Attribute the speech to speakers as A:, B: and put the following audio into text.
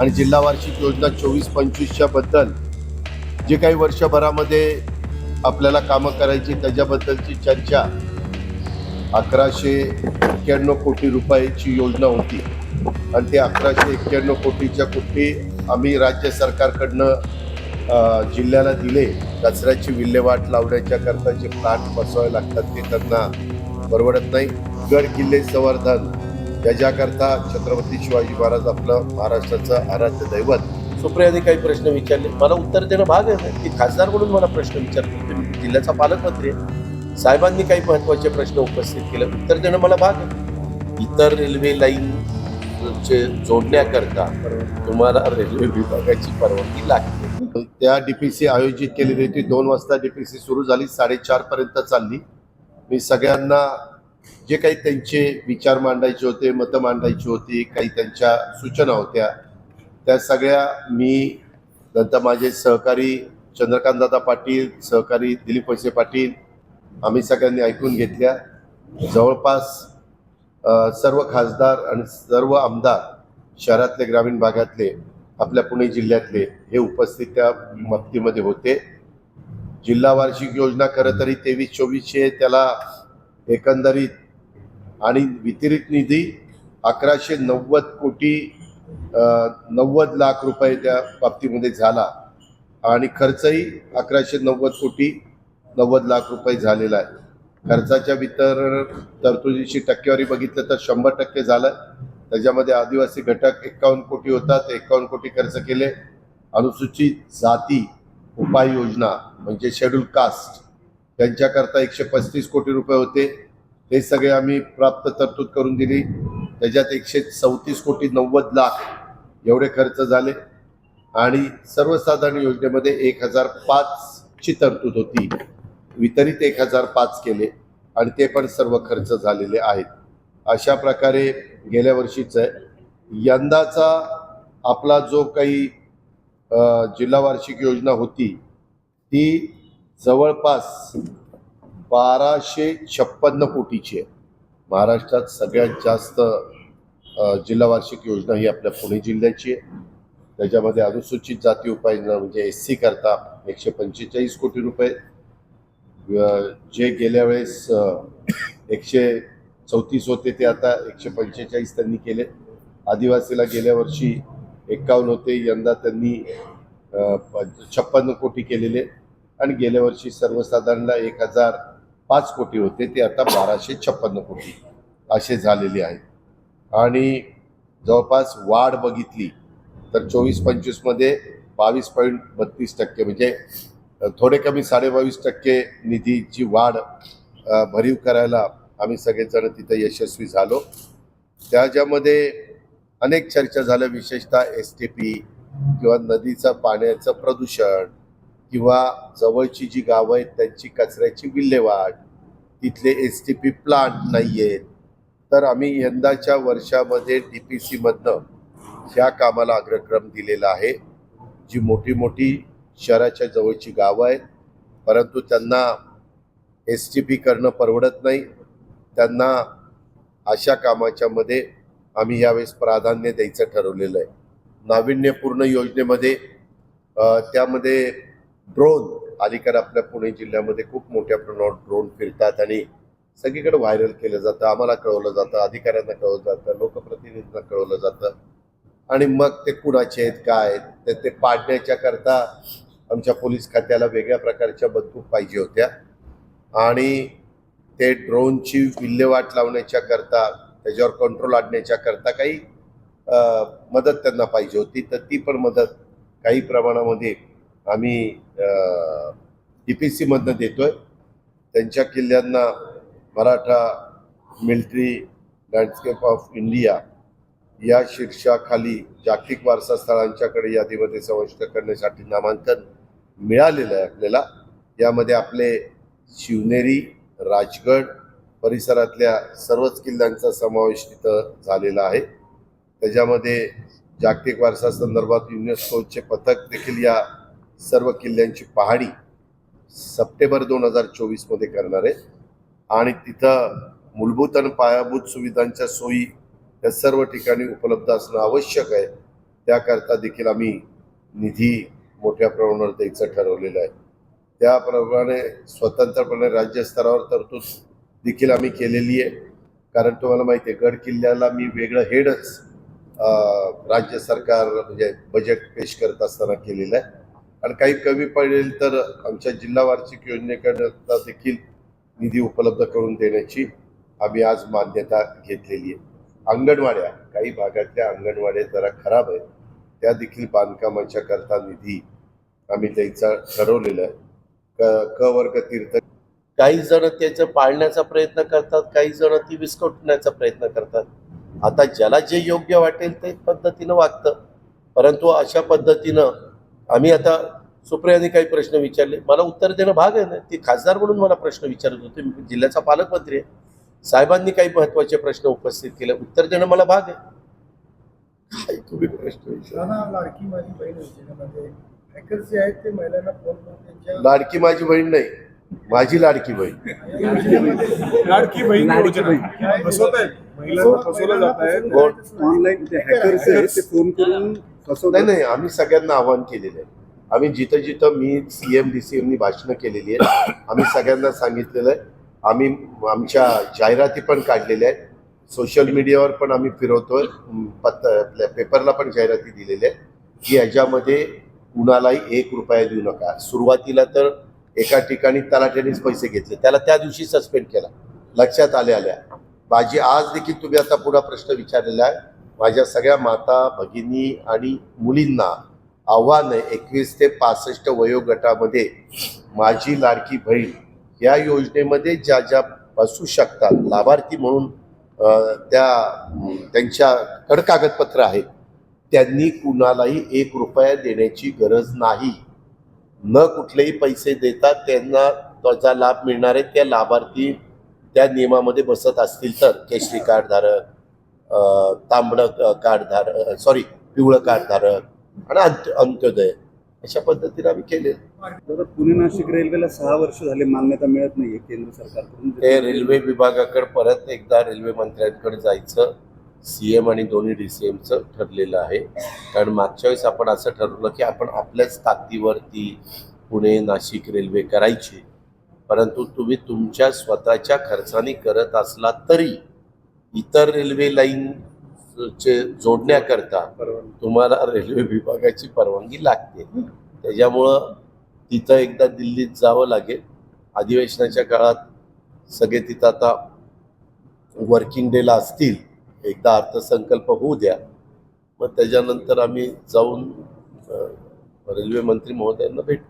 A: आणि जिल्हा वार्षिक योजना चोवीस पंचवीसच्या बद्दल जे काही वर्षभरामध्ये आपल्याला कामं करायची त्याच्याबद्दलची चर्चा अकराशे एक्क्याण्णव कोटी रुपयाची योजना होती. आणि ते अकराशे एक्क्याण्णव कोटीच्या कोटी आम्ही राज्य सरकारकडनं जिल्ह्याला दिले कचऱ्याची विल्हेवाट लावण्याच्या करता जे प्लांट बसवावे लागतात ते त्यांना परवडत नाही. गड किल्ले संवर्धन त्याच्याकरता छत्रपती शिवाजी महाराज आपलं महाराष्ट्राचं आराध्य दैवत. सुप्रियाने काही प्रश्न विचारले. मला उत्तर देणं भाग आहे की खासदार म्हणून मला प्रश्न विचारले. तुम्ही जिल्ह्याचा पालकमंत्री आहे. साहेबांनी काही महत्त्वाचे प्रश्न उपस्थित केले. उत्तर देणं मला भाग आहे. इतर रेल्वे लाईन चे जोडण्याकरता तुम्हाला रेल्वे विभागाची परवानगी लागते. त्या डीपीसी आयोजित केलेली होती. दोन वाजता डीपीसी सुरू झाली. साडेचार पर्यंत चालली. मी सगळ्यांना जे काही त्यांचे विचार मांडायचे होते मतं मांडायची होती काही त्यांच्या सूचना होत्या त्या सगळ्या मी नंतर माझे सहकारी चंद्रकांतदादा पाटील सहकारी दिलीप पैसे पाटील आम्ही सगळ्यांनी ऐकून घेतल्या. जवळपास सर्व खासदार आणि सर्व आमदार शहरातले ग्रामीण भागातले आपल्या पुणे जिल्ह्यातले हे उपस्थित त्या बाबतीमध्ये होते. जिल्हा वार्षिक योजना खरं तरी तेवीस चोवीसशे त्याला एकंदरीत आणि वितरित निधी अकराशे नव्वद कोटी नव्वद लाख रुपये त्या बाबतीमध्ये झाला. आणि खर्चही अकराशे नव्वद कोटी नव्वद लाख रुपये झालेला आहे. खर्चाच्या वितरण तरतुदीची टक्केवारी बघितलं तर शंभर टक्के झालं. त्याच्यामध्ये आदिवासी घटक एकावन्न कोटी होता ते एकावन्न कोटी खर्च केले. अनुसूचित जाती उपाययोजना म्हणजे शेड्यूल कास्ट त्यांच्याकरता एकशे पस्तीस कोटी रुपये होते. हे सगळे आम्ही प्राप्त तरतूद करून दिली. त्याच्यात एकशे चौतीस कोटी नव्वद लाख एवढे खर्च झाले. आणि सर्वसाधारण योजनेमध्ये एक हजार पाचची तरतूद होती. वितरित एक हजार पाच केले आणि ते पण सर्व खर्च झालेले आहेत. अशा प्रकारे गेल्या वर्षीचं आहे. यंदाचा आपला जो काही जिल्हा वार्षिक योजना होती ती जवळपास बाराशे छप्पन्न कोटीची आहे. महाराष्ट्रात सगळ्यात जास्त जिल्हा वार्षिक योजना ही आपल्या पुणे जिल्ह्याची आहे. त्याच्यामध्ये अनुसूचित जाती उपाययोजना म्हणजे एस सी करता एकशे पंचेचाळीस कोटी रुपये. जे गेल्या वेळेस एकशे चौतीस होते ते आता एकशे पंचेचाळीस त्यांनी केले. आदिवासीला गेल्या वर्षी एकावन्न होते यंदा त्यांनी छप्पन्न कोटी केलेले. आणि गेल्या वर्षी सर्वसाधारणला एक हजार पाच कोटी होते ते आता बाराशे छप्पन्न कोटी असे झालेले आहेत. आणि जवळपास वाढ बघितली तर चोवीस पंचवीसमध्ये बावीस पॉईंट बत्तीस टक्के म्हणजे थोडे कमी साडेबावीस टक्के निधीची वाढ भरीव करायला आम्ही सगळेजण तिथं यशस्वी झालो. त्याच्यामध्ये अनेक चर्चा झाल्या विशेषतः एस टी पी किंवा नदीचं पाण्याचं प्रदूषण किंवा जवळची जी गावं आहेत त्यांची कचऱ्याची विल्हेवाट तिथले एस टी पी प्लांट नाही आहेत तर आम्ही यंदाच्या वर्षामध्ये डी पी सीमधनं ह्या कामाला अग्रक्रम दिलेला आहे. जी मोठी मोठी शहराच्या जवळची गावं आहेत परंतु त्यांना एस टी पी करणं परवडत नाही. त्यांना अशा कामाच्या मध्ये आम्ही यावेळेस प्राधान्य द्यायचं ठरवलेलं आहे. नाविन्यपूर्ण योजनेमध्ये त्यामध्ये ड्रोन. अलीकडे आपल्या पुणे जिल्ह्यामध्ये खूप मोठ्या प्रमाणावर ड्रोन फिरतात आणि सगळीकडे व्हायरल केलं जातं. आम्हाला कळवलं जातं अधिकाऱ्यांना कळवलं जातं लोकप्रतिनिधींना कळवलं जातं. आणि मग ते कुणाचे आहेत काय आहेत तर ते पाडण्याच्या करता आमच्या पोलीस खात्याला वेगळ्या प्रकारच्या बंदूक पाहिजे होत्या. आणि ते ड्रोनची विल्हेवाट लावण्याच्या करता त्याच्यावर कंट्रोल आणण्याच्या करता काही मदत त्यांना पाहिजे होती. तर ती पण मदत काही प्रमाणामध्ये आम्ही डी पी सीमधनं देतोय. त्यांच्या किल्ल्यांना Maratha military landscape of India या शीर्षाखाली जागतिक वारसा स्थळांच्याकडे यादीमध्ये समाविष्ट करण्यासाठी नामांकन मिळालेलं आहे आपल्याला. यामध्ये आपले शिवनेरी राजगड परिसरातल्या सर्वच किल्ल्यांचा समावेश तिथं झालेला आहे. त्याच्यामध्ये जागतिक वारसा संदर्भात युनेस्कोचे पथक देखील या सर्व किल्ल्यांची पाहणी सप्टेंबर दोन हजार चोवीसमध्ये करणार आहे. आणि तिथं मूलभूत आणि पायाभूत सुविधांच्या सोयी या सर्व ठिकाणी उपलब्ध असणं आवश्यक आहे. त्याकरता देखील आम्ही निधी मोठ्या प्रमाणावर द्यायचं ठरवलेलं आहे. त्याप्रमाणे स्वतंत्रपणे राज्यस्तरावर तरतूद देखील आम्ही केलेली आहे. कारण तुम्हाला माहिती आहे गड किल्ल्याला मी वेगळं हेडच राज्य सरकार म्हणजे बजेट पेश करत असताना केलेलं आहे. आणि काही कमी पडेल तर आमच्या जिल्हा वार्षिक योजनेकरता देखील निधी उपलब्ध करून देण्याची आम्ही आज मान्यता घेतलेली आहे. अंगणवाड्या काही भागातल्या अंगणवाड्या जरा खराब आहेत. त्या देखील बांधकामाच्या करता निधी आम्ही द्यायचा ठरवलेला आहे. क क वर्ग तीर्थ
B: काही जण त्याचं पाळण्याचा प्रयत्न करतात काही जण ती विस्कटण्याचा प्रयत्न करतात. आता ज्याला जे योग्य वाटेल ते पद्धतीनं वागतं. परंतु अशा पद्धतीनं आम्ही आता सुप्रियाने काही प्रश्न विचारले. मला उत्तर देणं भाग आहे ना? ती खासदार म्हणून मला प्रश्न विचारत होते. मी जिल्ह्याचा पालकमंत्री आहे. साहेबांनी काही महत्त्वाचे प्रश्न उपस्थित केले. उत्तर देणं मला भाग आहे. काय तुम्ही प्रश्न विचार
C: लाडकी माझी बहीण योजनेमध्ये हॅकर जे आहेत ते महिलांना फोन करून त्यांच्या
A: लाडकी माझी बहीण नाही. माझी लाडकी बहीण.
D: लाडकी बहीण फसवत आहेत फसवलं जात?
E: ऑनलाईन ते हॅकर्स आहेत ते फोन करून
A: कसं
E: नाही
A: नाही आम्ही सगळ्यांना आवाहन केलेलं आहे. आम्ही जिथं जिथं मी सीएम डी सी एमनी भाषणं केलेली आहेत आम्ही सगळ्यांना सांगितलेलं आहे. आम्ही आमच्या जाहिराती पण काढलेल्या आहेत. सोशल मीडियावर पण आम्ही फिरवतोय. अं, आपल्या पेपरला पण जाहिराती दिलेल्या आहेत. की याच्यामध्ये कुणालाही एक रुपया देऊ नका. सुरुवातीला तर एका ठिकाणी तलाठ्यानेच पैसे घेतले. त्याला त्या दिवशी सस्पेंड केला. लक्षात आल्या आल्या. माझी आज देखील तुम्ही आता पुढा प्रश्न विचारलेला आहे. माझ्या सगळ्या माता भगिनी आणि मुलींना आव्हान आहे एकवीस ते पासष्ट वयोगटामध्ये माझी लाडकी बहीण या योजनेमध्ये ज्या ज्या बसू शकतात लाभार्थी म्हणून त्या त्यांच्या कड कागदपत्र आहेत त्यांनी कुणालाही एक रुपया देण्याची गरज नाही. न कुठलेही पैसे देतात त्यांना त्याचा लाभ मिळणार आहे त्या लाभार्थी त्या नियमामध्ये बसत असतील तर केशरी कार्ड धारक तांबडं कार्ड धारक सॉरी पिवळं कार्ड धारक आणि अंत्य अंत्योदय अशा पद्धतीने आम्ही केले.
E: तर पुणे नाशिक रेल्वेला सहा वर्ष झाले मान्यता मिळत नाहीये केंद्र सरकारकडून.
A: ते रेल्वे विभागाकडे परत एकदा रेल्वे मंत्र्यांकडे जायचं सीएम आणि दोन्ही डी सी एमचं ठरलेलं आहे. कारण मागच्या वेळेस आपण असं ठरवलं की आपण आपल्याच ताकदीवरती पुणे नाशिक रेल्वे करायची. परंतु तुम्ही तुमच्या स्वतःच्या खर्चाने करत असला तरी इतर रेल्वे लाईन चे जोडण्याकरता. तुम्हाला रेल्वे विभागाची परवानगी लागते. त्याच्यामुळं तिथं एकदा दिल्लीत जावं लागेल. अधिवेशनाच्या काळात सगळे तिथं आता वर्किंग डेला असतील. एकदा अर्थसंकल्प होऊ द्या. मग त्याच्यानंतर आम्ही जाऊन रेल्वे मंत्री महोदयांना भेटू.